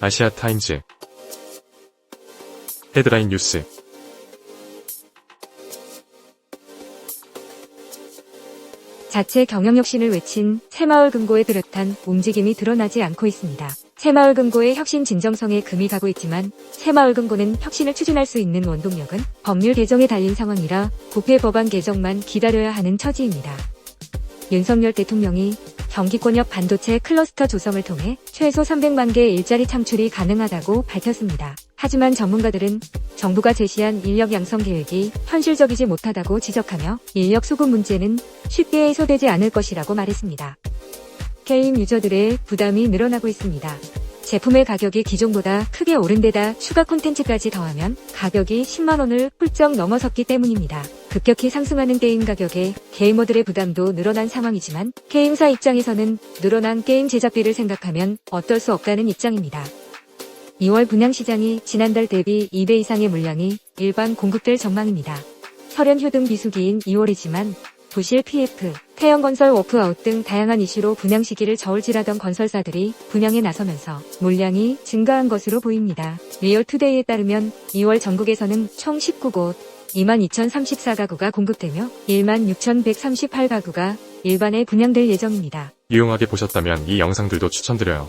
아시아 타임즈 헤드라인 뉴스 자체 경영 혁신을 외친 새마을 금고에 비롯한 움직임이 드러나지 않고 있습니다. 새마을 금고의 혁신 진정성에 금이 가고 있지만 새마을 금고는 혁신을 추진할 수 있는 원동력은 법률 개정에 달린 상황이라 국회 법안 개정만 기다려야 하는 처지입니다. 윤석열 대통령이 경기권역 반도체 클러스터 조성을 통해 최소 300만 개의 일자리 창출이 가능하다고 밝혔습니다. 하지만 전문가들은 정부가 제시한 인력 양성 계획이 현실적이지 못하다고 지적하며 인력 수급 문제는 쉽게 해소되지 않을 것이라고 말했습니다. 게임 유저들의 부담이 늘어나고 있습니다. 제품의 가격이 기존보다 크게 오른 데다 추가 콘텐츠까지 더하면 가격이 10만원을 훌쩍 넘어섰기 때문입니다. 급격히 상승하는 게임 가격에 게이머들의 부담도 늘어난 상황이지만 게임사 입장에서는 늘어난 게임 제작비를 생각하면 어떨 수 없다는 입장입니다. 2월 분양시장이 지난달 대비 2배 이상의 물량이 일반 공급될 전망입니다. 설연 효등 비수기인 2월이지만 부실 PF, 태형건설 워크아웃 등 다양한 이슈로 분양 시기를 저울질하던 건설사들이 분양에 나서면서 물량이 증가한 것으로 보입니다. 리얼투데이에 따르면 2월 전국에서는 총 19곳 22,034가구가 공급되며 16,138가구가 일반에 분양될 예정입니다. 유용하게 보셨다면 이 영상들도 추천드려요.